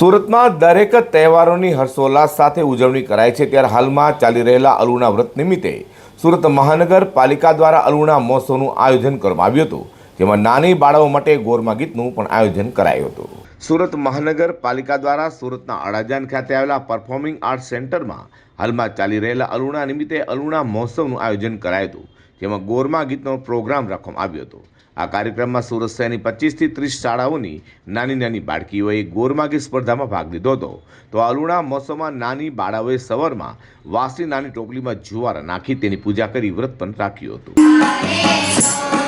સુરતમાં દરેક તહેવારોની હર્ષોલ્લાસ સાથે ઉજવણી કરાય છે, ત્યારે હાલમાં ચાલી રહેલા અલુણા વ્રત નિમિત્તે સુરત મહાનગરપાલિકા દ્વારા અલુણા મહોત્સવનું આયોજન કરવામાં આવ્યું હતું, જેમાં નાની બાળાઓ માટે ગોરમા ગીતનું પણ આયોજન કરાયું હતું. સુરત મહાનગરપાલિકા દ્વારા સુરતના અડાજાન ખાતે આવેલા પરફોર્મિંગ આર્ટ સેન્ટરમાં હાલમાં ચાલી રહેલા અલુણા નિમિત્તે અલુણા મહોત્સવનું આયોજન કરાયું હતું જેમાં ગોરમા ગીતનો પ્રોગ્રામ રાખવામાં આવ્યો હતો. આ કાર્યક્રમમાં સુરત શહેરની પચીસથી ત્રીસ શાળાઓની નાની નાની બાળકીઓએ ગોરમા ગીત સ્પર્ધામાં ભાગ લીધો હતો. તો અલુણા મહોત્સવમાં નાની બાળાઓએ સવારમાં વાસી નાની ટોપલીમાં જુવાર નાખી તેની પૂજા કરી વ્રત પણ રાખ્યું હતું.